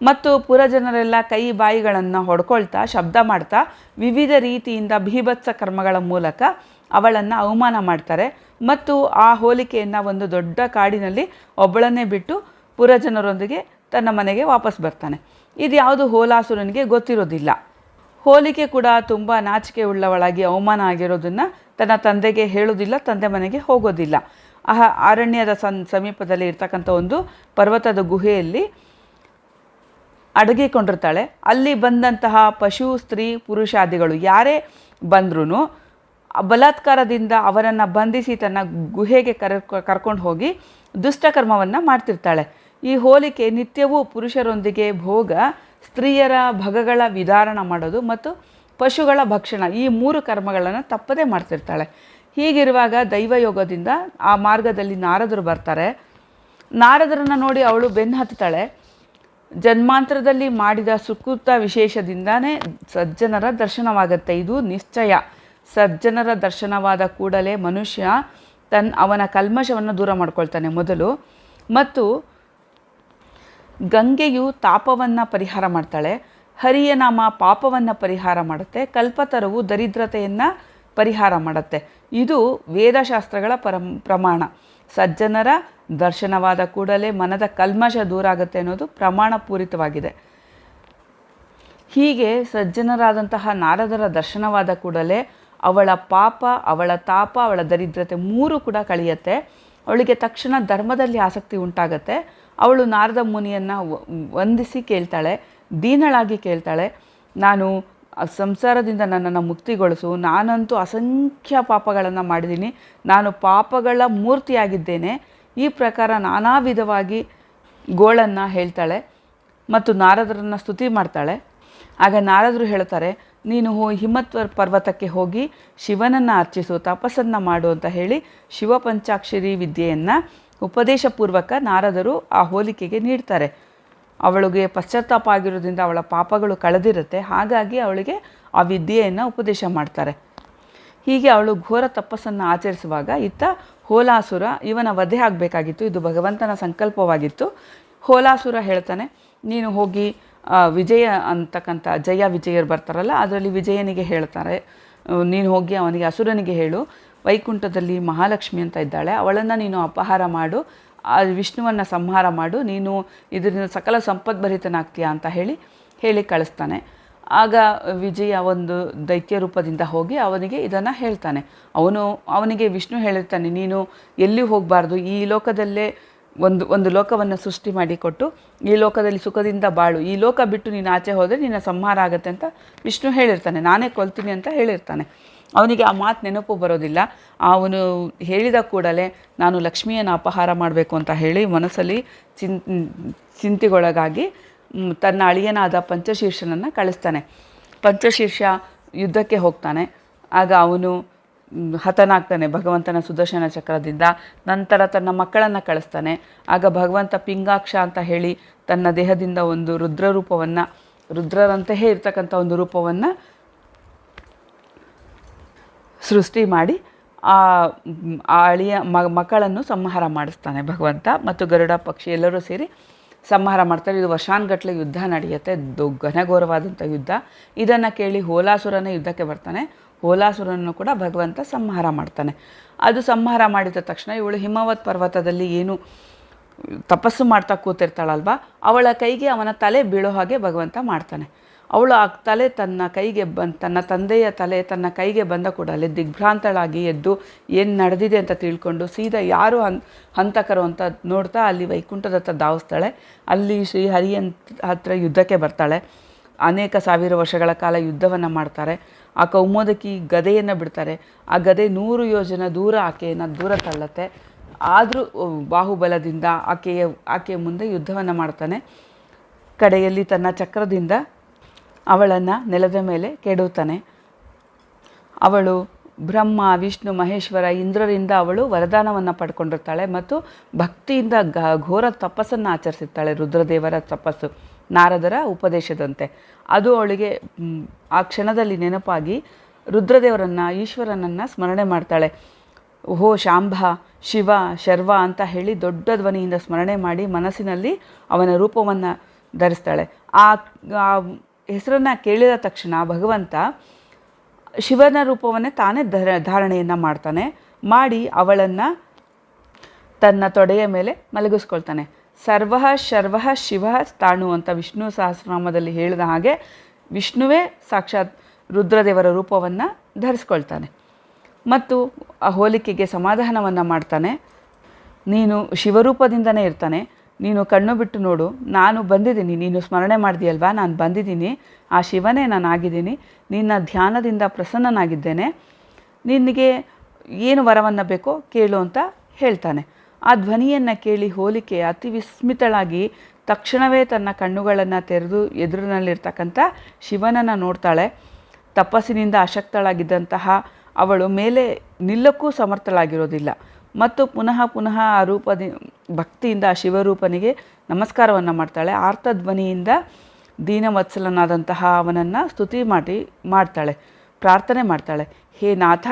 ಮತ್ತು ಪುರಜನರೆಲ್ಲ ಕೈ ಬಾಯಿಗಳನ್ನು ಹೊಡ್ಕೊಳ್ತಾ ಶಬ್ದ ಮಾಡ್ತಾ ವಿವಿಧ ರೀತಿಯಿಂದ ಭೀಭತ್ಸ ಕರ್ಮಗಳ ಮೂಲಕ ಅವಳನ್ನು ಅವಮಾನ ಮಾಡ್ತಾರೆ ಮತ್ತು ಆ ಹೋಲಿಕೆಯನ್ನು ಒಂದು ದೊಡ್ಡ ಕಾಡಿನಲ್ಲಿ ಒಬ್ಬಳನ್ನೇ ಬಿಟ್ಟು ಪುರಜನರೊಂದಿಗೆ ತನ್ನ ಮನೆಗೆ ವಾಪಸ್ ಬರ್ತಾನೆ. ಇದು ಯಾವುದು? ಹೋಲಾಸುರನಿಗೆ ಗೊತ್ತಿರೋದಿಲ್ಲ. ಹೋಲಿಕೆ ಕೂಡ ತುಂಬ ನಾಚಿಕೆ ಉಳ್ಳವಳಾಗಿ ಅವಮಾನ ಆಗಿರೋದನ್ನು ತನ್ನ ತಂದೆಗೆ ಹೇಳೋದಿಲ್ಲ ತಂದೆ ಮನೆಗೆ ಹೋಗೋದಿಲ್ಲ. ಆಹ, ಅರಣ್ಯದ ಸನ್, ಸಮೀಪದಲ್ಲಿ ಇರ್ತಕ್ಕಂಥ ಒಂದು ಪರ್ವತದ ಗುಹೆಯಲ್ಲಿ ಅಡಗಿಕೊಂಡಿರ್ತಾಳೆ. ಅಲ್ಲಿ ಬಂದಂತಹ ಪಶು, ಸ್ತ್ರೀ, ಪುರುಷಾದಿಗಳು ಯಾರೇ ಬಂದ್ರೂ ಬಲಾತ್ಕಾರದಿಂದ ಅವರನ್ನು ಬಂಧಿಸಿ ತನ್ನ ಗುಹೆಗೆ ಕರ ಕರ್ಕೊಂಡು ಹೋಗಿ ದುಷ್ಟಕರ್ಮವನ್ನು ಮಾಡ್ತಿರ್ತಾಳೆ. ಈ ಹೋಲಿಕೆ ನಿತ್ಯವೂ ಪುರುಷರೊಂದಿಗೆ ಭೋಗ, ಸ್ತ್ರೀಯರ ಭಗಗಳ ವಿಧಾರಣ ಮಾಡೋದು ಮತ್ತು ಪಶುಗಳ ಭಕ್ಷಣ ಈ ಮೂರು ಕರ್ಮಗಳನ್ನು ತಪ್ಪದೇ ಮಾಡ್ತಿರ್ತಾಳೆ. ಹೀಗಿರುವಾಗ ದೈವಯೋಗದಿಂದ ಆ ಮಾರ್ಗದಲ್ಲಿ ನಾರದರು ಬರ್ತಾರೆ. ನಾರದರನ್ನು ನೋಡಿ ಅವಳು ಬೆನ್ನು ಹತ್ತುತ್ತಾಳೆ. ಜನ್ಮಾಂತರದಲ್ಲಿ ಮಾಡಿದ ಸುಕೃತ ವಿಶೇಷದಿಂದಾನೇ ಸಜ್ಜನರ ದರ್ಶನವಾಗುತ್ತೆ. ಇದು ನಿಶ್ಚಯ. ಸಜ್ಜನರ ದರ್ಶನವಾದ ಕೂಡಲೇ ಮನುಷ್ಯ ತನ್ನ ಅವನ ಕಲ್ಮಶವನ್ನು ದೂರ ಮಾಡ್ಕೊಳ್ತಾನೆ ಮೊದಲು. ಮತ್ತು ಗಂಗೆಯು ತಾಪವನ್ನು ಪರಿಹಾರ ಮಾಡ್ತಾಳೆ ಹರಿಯ ನಾಮ ಪಾಪವನ್ನು ಪರಿಹಾರ ಮಾಡುತ್ತೆ, ಕಲ್ಪತರವು ದರಿದ್ರತೆಯನ್ನು ಪರಿಹಾರ ಮಾಡುತ್ತೆ. ಇದು ವೇದಶಾಸ್ತ್ರಗಳ ಪರಂ, ಪ್ರಮಾಣ. ಸಜ್ಜನರ ದರ್ಶನವಾದ ಕೂಡಲೇ ಮನದ ಕಲ್ಮಶ ದೂರ ಆಗುತ್ತೆ ಅನ್ನೋದು ಪ್ರಮಾಣ ಪೂರಿತವಾಗಿದೆ ಹೀಗೆ ಸಜ್ಜನರಾದಂತಹ ನಾರದರ ದರ್ಶನವಾದ ಕೂಡಲೇ ಅವಳ ಪಾಪ, ಅವಳ ತಾಪ, ಅವಳ ದರಿದ್ರತೆ ಮೂರು ಕೂಡ ಕಳೆಯುತ್ತೆ. ಅವಳಿಗೆ ತಕ್ಷಣ ಧರ್ಮದಲ್ಲಿ ಆಸಕ್ತಿ ಉಂಟಾಗತ್ತೆ. ಅವಳು ನಾರದ ಮುನಿಯನ್ನು ವಂದಿಸಿ ಕೇಳ್ತಾಳೆ, ದೀನಳಾಗಿ ಕೇಳ್ತಾಳೆ, ನಾನು ಸಂಸಾರದಿಂದ ನನ್ನನ್ನು ಮುಕ್ತಿಗೊಳಿಸು, ನಾನಂತೂ ಅಸಂಖ್ಯ ಪಾಪಗಳನ್ನು ಮಾಡಿದ್ದೀನಿ, ನಾನು ಪಾಪಗಳ ಮೂರ್ತಿಯಾಗಿದ್ದೇನೆ, ಈ ಪ್ರಕಾರ ನಾನಾ ವಿಧವಾಗಿ ಗೋಳನ್ನು ಹೇಳ್ತಾಳೆ ಮತ್ತು ನಾರದರನ್ನು ಸ್ತುತಿ ಮಾಡ್ತಾಳೆ. ಆಗ ನಾರದರು ಹೇಳ್ತಾರೆ, ನೀನು ಹೋ ಪರ್ವತಕ್ಕೆ ಹೋಗಿ ಶಿವನನ್ನು ಅರ್ಚಿಸು, ತಪಸ್ಸನ್ನು ಮಾಡು ಅಂತ ಹೇಳಿ ಶಿವ ಪಂಚಾಕ್ಷರಿ ವಿದ್ಯೆಯನ್ನು ಉಪದೇಶಪೂರ್ವಕ ನಾರದರು ಆ ಹೋಲಿಕೆಗೆ ನೀಡ್ತಾರೆ. ಅವಳಿಗೆ ಪಶ್ಚಾತ್ತಾಪ ಆಗಿರೋದ್ರಿಂದ ಅವಳ ಪಾಪಗಳು ಕಳೆದಿರುತ್ತೆ. ಹಾಗಾಗಿ ಅವಳಿಗೆ ಆ ವಿದ್ಯೆಯನ್ನು ಉಪದೇಶ ಮಾಡ್ತಾರೆ. ಹೀಗೆ ಅವಳು ಘೋರ ತಪಸ್ಸನ್ನು ಆಚರಿಸುವಾಗ ಇತ್ತ ಹೋಲಾಸುರ ಇವನ ವಧೆ ಆಗಬೇಕಾಗಿತ್ತು. ಇದು ಭಗವಂತನ ಸಂಕಲ್ಪವಾಗಿತ್ತು. ಹೋಲಾಸುರ ಹೇಳ್ತಾನೆ, ನೀನು ಹೋಗಿ ವಿಜಯ ಅಂತಕ್ಕಂಥ ಜಯ ವಿಜಯರು ಬರ್ತಾರಲ್ಲ, ಅದರಲ್ಲಿ ವಿಜಯನಿಗೆ ಹೇಳ್ತಾರೆ. ನೀನು ಹೋಗಿ ಅವನಿಗೆ ಅಸುರನಿಗೆ ಹೇಳು. ವೈಕುಂಠದಲ್ಲಿ ಮಹಾಲಕ್ಷ್ಮಿ ಅಂತ ಇದ್ದಾಳೆ. ಅವಳನ್ನು ನೀನು ಅಪಹಾರ ಮಾಡು. ಆ ವಿಷ್ಣುವನ್ನು ಸಂಹಾರ ಮಾಡು. ನೀನು ಇದರಿಂದ ಸಕಲ ಸಂಪದ್ಭರಿತನಾಗ್ತೀಯಾ ಅಂತ ಹೇಳಿ ಹೇಳಿ ಕಳಿಸ್ತಾನೆ. ಆಗ ವಿಜಯ ಒಂದು ದೈತ್ಯ ರೂಪದಿಂದ ಹೋಗಿ ಅವನಿಗೆ ಇದನ್ನು ಹೇಳ್ತಾನೆ. ಅವನು, ಅವನಿಗೆ ವಿಷ್ಣು ಹೇಳಿರ್ತಾನೆ, ನೀನು ಎಲ್ಲಿ ಹೋಗಬಾರ್ದು? ಈ ಲೋಕದಲ್ಲೇ ಒಂದು ಒಂದು ಲೋಕವನ್ನು ಸೃಷ್ಟಿ ಮಾಡಿಕೊಟ್ಟು ಈ ಲೋಕದಲ್ಲಿ ಸುಖದಿಂದ ಬಾಳು. ಈ ಲೋಕ ಬಿಟ್ಟು ನೀನು ಆಚೆ ಹೋದರೆ ನಿನ್ನ ಸಂಹಾರ ಆಗುತ್ತೆ ಅಂತ ವಿಷ್ಣು ಹೇಳಿರ್ತಾನೆ. ನಾನೇ ಕೊಲ್ತೀನಿ ಅಂತ ಹೇಳಿರ್ತಾನೆ. ಅವನಿಗೆ ಆ ಮಾತು ನೆನಪು ಬರೋದಿಲ್ಲ. ಅವನು ಹೇಳಿದ ಕೂಡಲೇ ನಾನು ಲಕ್ಷ್ಮಿಯನ್ನು ಅಪಹಾರ ಮಾಡಬೇಕು ಅಂತ ಹೇಳಿ ಮನಸ್ಸಲ್ಲಿ ಚಿನ್, ಚಿಂತೆಗೊಳಗಾಗಿ ತನ್ನ ಅಳಿಯನಾದ ಪಂಚಶೀರ್ಷನನ್ನು ಕಳಿಸ್ತಾನೆ. ಪಂಚಶೀರ್ಷ ಯುದ್ಧಕ್ಕೆ ಹೋಗ್ತಾನೆ. ಆಗ ಅವನು ಹತನಾಗ್ತಾನೆ ಭಗವಂತನ ಸುದರ್ಶನ ಚಕ್ರದಿಂದ. ನಂತರ ತನ್ನ ಮಕ್ಕಳನ್ನು ಕಳಿಸ್ತಾನೆ. ಆಗ ಭಗವಂತ ಪಿಂಗಾಕ್ಷ ಅಂತ ಹೇಳಿ ತನ್ನ ದೇಹದಿಂದ ಒಂದು ರುದ್ರ ರೂಪವನ್ನು ರುದ್ರರಂತೆಯೇ ಇರ್ತಕ್ಕಂಥ ಒಂದು ರೂಪವನ್ನು ಸೃಷ್ಟಿ ಮಾಡಿ ಆ ಅಳಿಯ ಮಕ್ಕಳನ್ನು ಸಂಹಾರ ಮಾಡಿಸ್ತಾನೆ ಭಗವಂತ ಮತ್ತು ಗರುಡ ಪಕ್ಷಿ ಎಲ್ಲರೂ ಸೇರಿ ಸಂಹಾರ ಮಾಡ್ತಾರೆ. ಇದು ವರ್ಷಾನ್ಗಟ್ಲೆ ಯುದ್ಧ ನಡೆಯುತ್ತೆ. ದೊ, ಘನಘೋರವಾದಂಥ ಯುದ್ಧ. ಇದನ್ನು ಕೇಳಿ ಹೋಲಾಸುರನ ಯುದ್ಧಕ್ಕೆ ಬರ್ತಾನೆ. ಹೋಲಾಸುರನನ್ನು ಕೂಡ ಭಗವಂತ ಸಂಹಾರ ಮಾಡ್ತಾನೆ. ಅದು ಸಂಹಾರ ಮಾಡಿದ ತಕ್ಷಣ ಇವಳು ಹಿಮವತ್ ಪರ್ವತದಲ್ಲಿ ಏನು ತಪಸ್ಸು ಮಾಡ್ತಾ ಕೂತಿರ್ತಾಳಲ್ವಾ, ಅವಳ ಕೈಗೆ ಅವನ ತಲೆ ಬೀಳೋ ಹಾಗೆ ಭಗವಂತ ಮಾಡ್ತಾನೆ. ಅವಳು ಆ ತಲೆ ತನ್ನ ಕೈಗೆ ಬನ್ ತನ್ನ ತಂದೆಯ ತಲೆ ತನ್ನ ಕೈಗೆ ಬಂದ ಕೂಡಲೇ ದಿಗ್ಭ್ರಾಂತಳಾಗಿ ಎದ್ದು ಏನು ನಡೆದಿದೆ ಅಂತ ತಿಳ್ಕೊಂಡು ಸೀದಾ ಯಾರು ಹನ್, ಹಂತಕರು ಅಂತ ನೋಡ್ತಾ ಅಲ್ಲಿ ವೈಕುಂಠದತ್ತ ಧಾವಿಸ್ತಾಳೆ. ಅಲ್ಲಿ ಶ್ರೀ ಹರಿಯನ್ ಹತ್ರ ಯುದ್ಧಕ್ಕೆ ಬರ್ತಾಳೆ. ಅನೇಕ ಸಾವಿರ ವರ್ಷಗಳ ಕಾಲ ಯುದ್ಧವನ್ನು ಮಾಡ್ತಾರೆ. ಆ ಕೌಮೋದಕಿ ಗದೆಯನ್ನು ಬಿಡ್ತಾರೆ. ಆ ಗದೆ ನೂರು ಯೋಜನ ದೂರ ಆಕೆಯನ್ನು ದೂರ ತಳ್ಳತ್ತೆ. ಆದರೂ ಬಾಹುಬಲದಿಂದ ಆಕೆಯ ಆಕೆಯ ಮುಂದೆ ಯುದ್ಧವನ್ನು ಮಾಡ್ತಾನೆ. ಕಡೆಯಲ್ಲಿ ತನ್ನ ಚಕ್ರದಿಂದ ಅವಳನ್ನು ನೆಲದ ಮೇಲೆ ಕೆಡುತ್ತಾನೆ ಅವಳು ಬ್ರಹ್ಮ, ವಿಷ್ಣು, ಮಹೇಶ್ವರ ಇಂದ್ರರಿಂದ ಅವಳು ವರದಾನವನ್ನು ಪಡ್ಕೊಂಡಿರ್ತಾಳೆ ಮತ್ತು ಭಕ್ತಿಯಿಂದ ಗ, ಘೋರ ತಪಸ್ಸನ್ನು ಆಚರಿಸಿರ್ತಾಳೆ ರುದ್ರದೇವರ ತಪಸ್ಸು, ನಾರದರ ಉಪದೇಶದಂತೆ. ಅದು ಅವಳಿಗೆ ಆ ಕ್ಷಣದಲ್ಲಿ ನೆನಪಾಗಿ ರುದ್ರದೇವರನ್ನು, ಈಶ್ವರನನ್ನು ಸ್ಮರಣೆ ಮಾಡ್ತಾಳೆ. ಓಹೋ ಶಾಂಭ, ಶಿವ, ಶರ್ವ ಅಂತ ಹೇಳಿ ದೊಡ್ಡ ಧ್ವನಿಯಿಂದ ಸ್ಮರಣೆ ಮಾಡಿ ಮನಸ್ಸಿನಲ್ಲಿ ಅವನ ರೂಪವನ್ನು ಧರಿಸ್ತಾಳೆ. ಆ ಹೆಸರನ್ನು ಕೇಳಿದ ತಕ್ಷಣ ಭಗವಂತ ಶಿವನ ರೂಪವನ್ನೇ ತಾನೇ ಧರ, ಧಾರಣೆಯನ್ನು ಮಾಡ್ತಾನೆ, ಮಾಡಿ ಅವಳನ್ನು ತನ್ನ ತೊಡೆಯ ಮೇಲೆ ಮಲಗಿಸ್ಕೊಳ್ತಾನೆ. ಸರ್ವ ಶರ್ವ ಶಿವ ತಾಣು ಅಂತ ವಿಷ್ಣು ಸಹಸ್ರನಾಮದಲ್ಲಿ ಹೇಳಿದ ಹಾಗೆ ವಿಷ್ಣುವೇ ಸಾಕ್ಷಾತ್ ರುದ್ರದೇವರ ರೂಪವನ್ನು ಧರಿಸ್ಕೊಳ್ತಾನೆ. ಮತ್ತು ಆ ಹೋಲಿಕೆಗೆ ಸಮಾಧಾನವನ್ನು ಮಾಡ್ತಾನೆ. ನೀನು ಶಿವರೂಪದಿಂದನೇ ಇರ್ತಾನೆ. ನೀನು ಕಣ್ಣು ಬಿಟ್ಟು ನೋಡು. ನಾನು ಬಂದಿದ್ದೀನಿ. ನೀನು ಸ್ಮರಣೆ ಮಾಡಿದೆಯಲ್ವಾ? ನಾನು ಬಂದಿದ್ದೀನಿ. ಆ ಶಿವನೇ ನಾನು ಆಗಿದ್ದೀನಿ. ನಿನ್ನ ಧ್ಯಾನದಿಂದ ಪ್ರಸನ್ನನಾಗಿದ್ದೇನೆ. ನಿನಗೆ ಏನು ವರವನ್ನು ಬೇಕೋ ಕೇಳು ಅಂತ ಹೇಳ್ತಾನೆ. ಆ ಧ್ವನಿಯನ್ನು ಕೇಳಿ ಹೋಲಿಕೆ ಅತಿ ವಿಸ್ಮಿತಳಾಗಿ ತಕ್ಷಣವೇ ತನ್ನ ಕಣ್ಣುಗಳನ್ನು ತೆರೆದು ಎದುರಿನಲ್ಲಿರ್ತಕ್ಕಂಥ ಶಿವನನ್ನು ನೋಡ್ತಾಳೆ. ತಪಸ್ಸಿನಿಂದ ಅಶಕ್ತಳಾಗಿದ್ದಂತಹ ಅವಳು ಮೇಲೆ ನಿಲ್ಲಕ್ಕೂ ಸಮರ್ಥಳಾಗಿರೋದಿಲ್ಲ. ಮತ್ತು ಪುನಃ ಪುನಃ ಆ ರೂಪದಿ, ಭಕ್ತಿಯಿಂದ ಆ ಶಿವರೂಪನಿಗೆ ನಮಸ್ಕಾರವನ್ನು ಮಾಡ್ತಾಳೆ. ಆರ್ತಧ್ವನಿಯಿಂದ ದೀನವತ್ಸಲನಾದಂತಹ ಅವನನ್ನು ಸ್ತುತಿ ಮಾಡಿ, ಮಾಡ್ತಾಳೆ, ಪ್ರಾರ್ಥನೆ ಮಾಡ್ತಾಳೆ. ಹೇ ನಾಥ,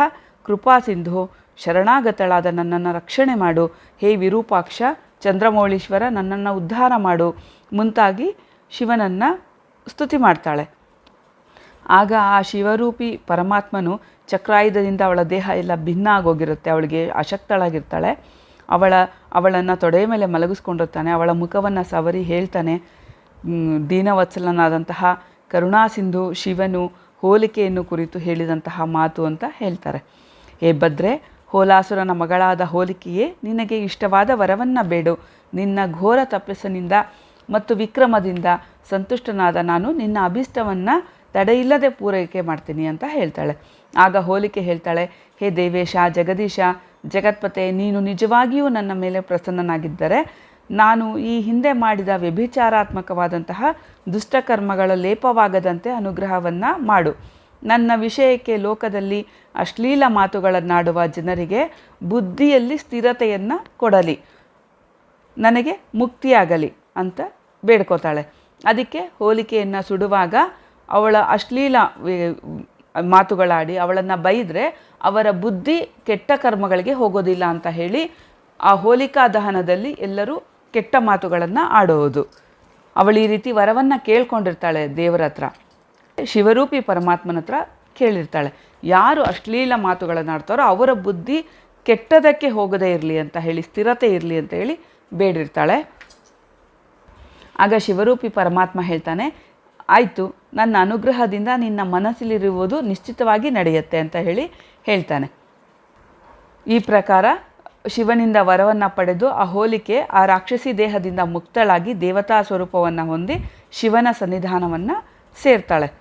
ಕೃಪಾ ಸಿಂಧು, ಶರಣಾಗತಳಾದ ನನ್ನನ್ನು ರಕ್ಷಣೆ ಮಾಡು. ಹೇ ವಿರೂಪಾಕ್ಷ, ಚಂದ್ರಮೌಳೀಶ್ವರ, ನನ್ನನ್ನು ಉದ್ಧಾರ ಮಾಡು. ಮುಂತಾಗಿ ಶಿವನನ್ನು ಸ್ತುತಿ ಮಾಡ್ತಾಳೆ. ಆಗ ಆ ಶಿವರೂಪಿ ಪರಮಾತ್ಮನು ಚಕ್ರಾಯುಧದಿಂದ ಅವಳ ದೇಹ ಎಲ್ಲ ಭಿನ್ನ ಆಗೋಗಿರುತ್ತೆ ಅವಳಿಗೆ ಅಶಕ್ತಳಾಗಿರ್ತಾಳೆ. ಅವಳ, ಅವಳನ್ನು ತೊಡೆಯ ಮೇಲೆ ಮಲಗಿಸ್ಕೊಂಡಿರ್ತಾನೆ, ಅವಳ ಮುಖವನ್ನು ಸವರಿ ಹೇಳ್ತಾನೆ. ದೀನವತ್ಸಲನಾದಂತಹ ಕರುಣಾಸಿಂಧು ಶಿವನು ಹೋಲಿಕೆಯನ್ನು ಕುರಿತು ಹೇಳಿದಂತಹ ಮಾತು ಅಂತ ಹೇಳ್ತಾರೆ. ಹೇ ಭದ್ರೆ, ಹೋಲಾಸುರನ ಮಗಳಾದ ಹೋಲಿಕೆಯೇ, ನಿನಗೆ ಇಷ್ಟವಾದ ವರವನ್ನು ಬೇಡು. ನಿನ್ನ ಘೋರ ತಪಸ್ಸಿನಿಂದ ಮತ್ತು ವಿಕ್ರಮದಿಂದ ಸಂತುಷ್ಟನಾದ ನಾನು ನಿನ್ನ ಅಭೀಷ್ಟವನ್ನು ತಡೆಯಿಲ್ಲದೆ ಪೂರೈಕೆ ಮಾಡ್ತೀನಿ ಅಂತ ಹೇಳ್ತಾಳೆ. ಆಗ ಹೋಲಿಕೆ ಹೇಳ್ತಾಳೆ, ಹೇ ದೇವೇಶ, ಜಗದೀಶ, ಜಗತ್ಪತೆ, ನೀನು ನಿಜವಾಗಿಯೂ ನನ್ನ ಮೇಲೆ ಪ್ರಸನ್ನನಾಗಿದ್ದರೆ ನಾನು ಈ ಹಿಂದೆ ಮಾಡಿದ ವ್ಯಭಿಚಾರಾತ್ಮಕವಾದಂತಹ ದುಷ್ಟಕರ್ಮಗಳ ಲೇಪವಾಗದಂತೆ ಅನುಗ್ರಹವನ್ನು ಮಾಡು. ನನ್ನ ವಿಷಯಕ್ಕೆ ಲೋಕದಲ್ಲಿ ಅಶ್ಲೀಲ ಮಾತುಗಳನ್ನಾಡುವ ಜನರಿಗೆ ಬುದ್ಧಿಯಲ್ಲಿ ಸ್ಥಿರತೆಯನ್ನು ಕೊಡಲಿ. ನನಗೆ ಮುಕ್ತಿಯಾಗಲಿ ಅಂತ ಬೇಡ್ಕೋತಾಳೆ. ಅದಕ್ಕೆ ಹೋಲಿಕೆಯನ್ನು ಸುಡುವಾಗ ಅವಳ ಅಶ್ಲೀಲ ಮಾತುಗಳಾಡಿ ಅವಳನ್ನು ಬೈದರೆ ಅವರ ಬುದ್ಧಿ ಕೆಟ್ಟ ಕರ್ಮಗಳಿಗೆ ಹೋಗೋದಿಲ್ಲ ಅಂತ ಹೇಳಿ ಆ ಹೋಲಿಕಾ ದಹನದಲ್ಲಿ ಎಲ್ಲರೂ ಕೆಟ್ಟ ಮಾತುಗಳನ್ನು ಆಡೋದು. ಅವಳು ಈ ರೀತಿ ವರವನ್ನು ಕೇಳ್ಕೊಂಡಿರ್ತಾಳೆ ದೇವರ ಹತ್ರ. ಶಿವರೂಪಿ ಪರಮಾತ್ಮನ ಹತ್ರ ಕೇಳಿರ್ತಾಳೆ, ಯಾರು ಅಶ್ಲೀಲ ಮಾತುಗಳನ್ನು ಆಡ್ತಾರೋ ಅವರ ಬುದ್ಧಿ ಕೆಟ್ಟದಕ್ಕೆ ಹೋಗದೇ ಇರಲಿ ಅಂತ ಹೇಳಿ, ಸ್ಥಿರತೆ ಇರಲಿ ಅಂತ ಹೇಳಿ ಬೇಡಿರ್ತಾಳೆ. ಆಗ ಶಿವರೂಪಿ ಪರಮಾತ್ಮ ಹೇಳ್ತಾನೆ, ಆಯಿತು ನನ್ನ ಅನುಗ್ರಹದಿಂದ ನಿನ್ನ ಮನಸ್ಸಲ್ಲಿರುವುದು ನಿಶ್ಚಿತವಾಗಿ ನಡೆಯುತ್ತೆ ಅಂತ ಹೇಳಿ ಹೇಳ್ತಾನೆ. ಈ ಪ್ರಕಾರ ಶಿವನಿಂದ ವರವನ್ನು ಪಡೆದು ಆ ಹೋಲಿಕೆ ಆ ರಾಕ್ಷಸಿ ದೇಹದಿಂದ ಮುಕ್ತಳಾಗಿ ದೇವತಾ ಸ್ವರೂಪವನ್ನು ಹೊಂದಿ ಶಿವನ ಸನ್ನಿಧಾನವನ್ನು ಸೇರ್ತಾಳೆ.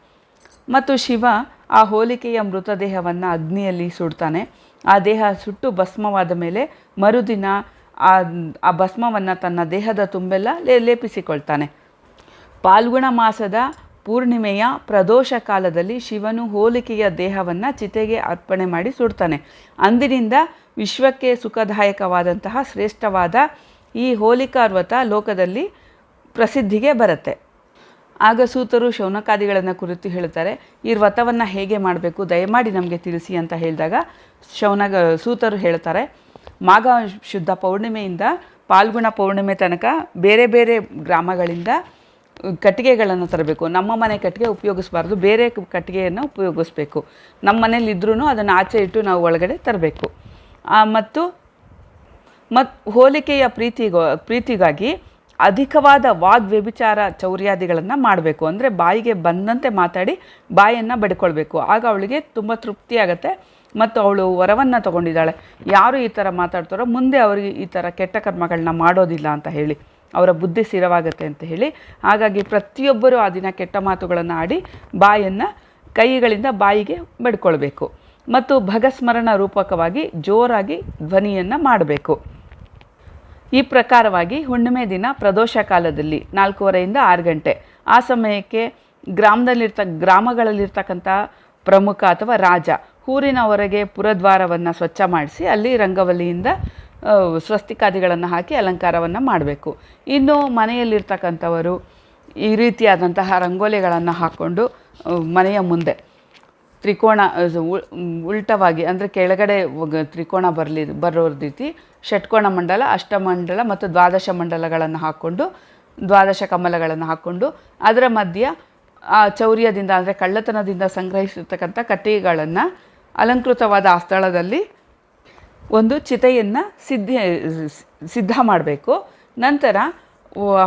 ಮತ್ತು ಶಿವ ಆ ಹೋಲಿಕೆಯ ಮೃತದೇಹವನ್ನು ಅಗ್ನಿಯಲ್ಲಿ ಸುಡ್ತಾನೆ. ಆ ದೇಹ ಸುಟ್ಟು ಭಸ್ಮವಾದ ಮೇಲೆ ಮರುದಿನ ಆ ಆ ಭಸ್ಮವನ್ನು ತನ್ನ ದೇಹದ ತುಂಬೆಲ್ಲ ಲೇಪಿಸಿಕೊಳ್ತಾನೆ. ಪಾಲ್ಗುಣ ಮಾಸದ ಪೂರ್ಣಿಮೆಯ ಪ್ರದೋಷ ಕಾಲದಲ್ಲಿ ಶಿವನು ಹೋಲಿಕೆಯ ದೇಹವನ್ನು ಚಿತೆಗೆ ಅರ್ಪಣೆ ಮಾಡಿ ಸುಡ್ತಾನೆ. ಅಂದಿನಿಂದ ವಿಶ್ವಕ್ಕೆ ಸುಖದಾಯಕವಾದಂತಹ ಶ್ರೇಷ್ಠವಾದ ಈ ಹೋಲಿಕಾ ವ್ರತ ಲೋಕದಲ್ಲಿ ಪ್ರಸಿದ್ಧಿಗೆ ಬರುತ್ತೆ. ಆಗ ಸೂತರು ಶೌನಕಾದಿಗಳನ್ನು ಕುರಿತು ಹೇಳ್ತಾರೆ, ಈ ವ್ರತವನ್ನು ಹೇಗೆ ಮಾಡಬೇಕು ದಯಮಾಡಿ ನಮಗೆ ತಿಳಿಸಿ ಅಂತ ಹೇಳಿದಾಗ ಶೌನಗ, ಸೂತರು ಹೇಳ್ತಾರೆ, ಮಾಘ ಶುದ್ಧ ಪೌರ್ಣಿಮೆಯಿಂದ ಪಾಲ್ಗುಣ ಪೌರ್ಣಿಮೆ ತನಕ ಬೇರೆ ಬೇರೆ ಗ್ರಾಮಗಳಿಂದ ಕಟ್ಟಿಗೆಗಳನ್ನು ತರಬೇಕು. ನಮ್ಮ ಮನೆ ಕಟ್ಟಿಗೆ ಉಪಯೋಗಿಸಬಾರ್ದು. ಬೇರೆ ಕಟ್ಟಿಗೆಯನ್ನು ಉಪಯೋಗಿಸ್ಬೇಕು. ನಮ್ಮ ಮನೇಲಿ ಇದ್ರೂ ಅದನ್ನು ಆಚೆ ಇಟ್ಟು ನಾವು ಒಳಗಡೆ ತರಬೇಕು. ಮತ್ತು ಮತ್ತು ಹೋಲಿಕೆಯ ಪ್ರೀತಿಗೋ, ಪ್ರೀತಿಗಾಗಿ ಅಧಿಕವಾದ ವಾಗ್ವ್ಯಭಿಚಾರ ಚೌರ್ಯಾದಿಗಳನ್ನು ಮಾಡಬೇಕು. ಅಂದರೆ ಬಾಯಿಗೆ ಬಂದಂತೆ ಮಾತಾಡಿ ಬಾಯನ್ನು ಬಡ್ಕೊಳ್ಬೇಕು. ಆಗ ಅವಳಿಗೆ ತುಂಬ ತೃಪ್ತಿ ಆಗುತ್ತೆ ಮತ್ತು ಅವಳು ವರವನ್ನು ತಗೊಂಡಿದ್ದಾಳೆ. ಯಾರು ಈ ಥರ ಮಾತಾಡ್ತಾರೋ ಮುಂದೆ ಅವರಿಗೆ ಈ ಥರ ಕೆಟ್ಟ ಕರ್ಮಗಳನ್ನ ಮಾಡೋದಿಲ್ಲ ಅಂತ ಹೇಳಿ. ಅವರ ಬುದ್ಧಿ ಸ್ಥಿರವಾಗುತ್ತೆ ಅಂತ ಹೇಳಿ ಹಾಗಾಗಿ ಪ್ರತಿಯೊಬ್ಬರೂ ಆ ದಿನ ಕೆಟ್ಟ ಮಾತುಗಳನ್ನು ಆಡಿ ಬಾಯನ್ನು ಕೈಗಳಿಂದ ಬಾಯಿಗೆ ಬಡ್ಕೊಳ್ಬೇಕು. ಮತ್ತು ಭಗಸ್ಮರಣ ರೂಪಕವಾಗಿ ಜೋರಾಗಿ ಧ್ವನಿಯನ್ನು ಮಾಡಬೇಕು. ಈ ಪ್ರಕಾರವಾಗಿ ಹುಣ್ಣಿಮೆ ದಿನ ಪ್ರದೋಷ ಕಾಲದಲ್ಲಿ ನಾಲ್ಕೂವರೆಯಿಂದ ಆರು ಗಂಟೆ. ಆ ಸಮಯಕ್ಕೆ ಗ್ರಾಮದಲ್ಲಿರ್ತ ಗ್ರಾಮಗಳಲ್ಲಿರ್ತಕ್ಕಂಥ ಪ್ರಮುಖ ಅಥವಾ ರಾಜ ಊರಿನ ಹೊರಗೆ ಪುರದ್ವಾರವನ್ನು ಸ್ವಚ್ಛ ಮಾಡಿಸಿ ಅಲ್ಲಿ ರಂಗವಲ್ಲಿಯಿಂದ ಆ, ಸ್ವಸ್ತಿಕಾದಿಗಳನ್ನು ಹಾಕಿ ಅಲಂಕಾರವನ್ನು ಮಾಡಬೇಕು. ಇನ್ನು ಮನೆಯಲ್ಲಿರ್ತಕ್ಕಂಥವರು ಈ ರೀತಿಯಾದಂತಹ ರಂಗೋಲಿಗಳನ್ನು ಹಾಕ್ಕೊಂಡು ಮನೆಯ ಮುಂದೆ ತ್ರಿಕೋಣ ಉಲ್ಟವಾಗಿ ಅಂದರೆ ಕೆಳಗಡೆ ತ್ರಿಕೋಣ ಬರಲಿ ಬರೋ ರೀತಿ ಷಟ್ಕೋಣ ಮಂಡಲ, ಅಷ್ಟಮಂಡಲ ಮತ್ತು ದ್ವಾದಶ ಮಂಡಲಗಳನ್ನು ಹಾಕ್ಕೊಂಡು, ದ್ವಾದಶ ಕಮಲಗಳನ್ನು ಹಾಕ್ಕೊಂಡು ಅದರ ಮಧ್ಯ ಆ ಚೌರ್ಯದಿಂದ ಅಂದರೆ ಕಳ್ಳತನದಿಂದ ಸಂಗ್ರಹಿಸಿರ್ತಕ್ಕಂಥ ಕಟ್ಟಿಗೆಗಳನ್ನು ಅಲಂಕೃತವಾದ ಆ ಸ್ಥಳದಲ್ಲಿ ಒಂದು ಚಿತೆಯನ್ನು ಸಿದ್ಧ ಸಿದ್ಧ ಮಾಡಬೇಕು. ನಂತರ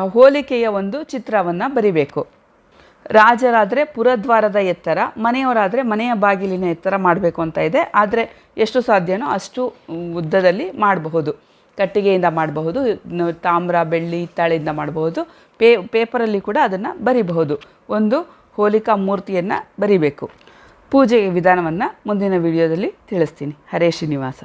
ಹೋಲಿಕೆಯ ಒಂದು ಚಿತ್ರವನ್ನು ಬರಿಬೇಕು. ರಾಜರಾದರೆ ಪುರದ್ವಾರದ ಎತ್ತರ, ಮನೆಯವರಾದರೆ ಮನೆಯ ಬಾಗಿಲಿನ ಎತ್ತರ ಮಾಡಬೇಕು ಅಂತ ಇದೆ. ಆದರೆ ಎಷ್ಟು ಸಾಧ್ಯನೋ ಅಷ್ಟು ಉದ್ದದಲ್ಲಿ ಮಾಡಬಹುದು. ಕಟ್ಟಿಗೆಯಿಂದ ಮಾಡಬಹುದು ತಾಮ್ರ, ಬೆಳ್ಳಿ ಹಿತ್ತಾಳೆಯಿಂದ ಮಾಡಬಹುದು. ಪೇ, ಪೇಪರಲ್ಲಿ ಕೂಡ ಅದನ್ನು ಬರಿಬಹುದು. ಒಂದು ಹೋಲಿಕಾ ಮೂರ್ತಿಯನ್ನು ಬರಿಬೇಕು. ಪೂಜೆಯ ವಿಧಾನವನ್ನು ಮುಂದಿನ ವಿಡಿಯೋದಲ್ಲಿ ತಿಳಿಸ್ತೀನಿ. ಹರೇ ಶ್ರೀನಿವಾಸ.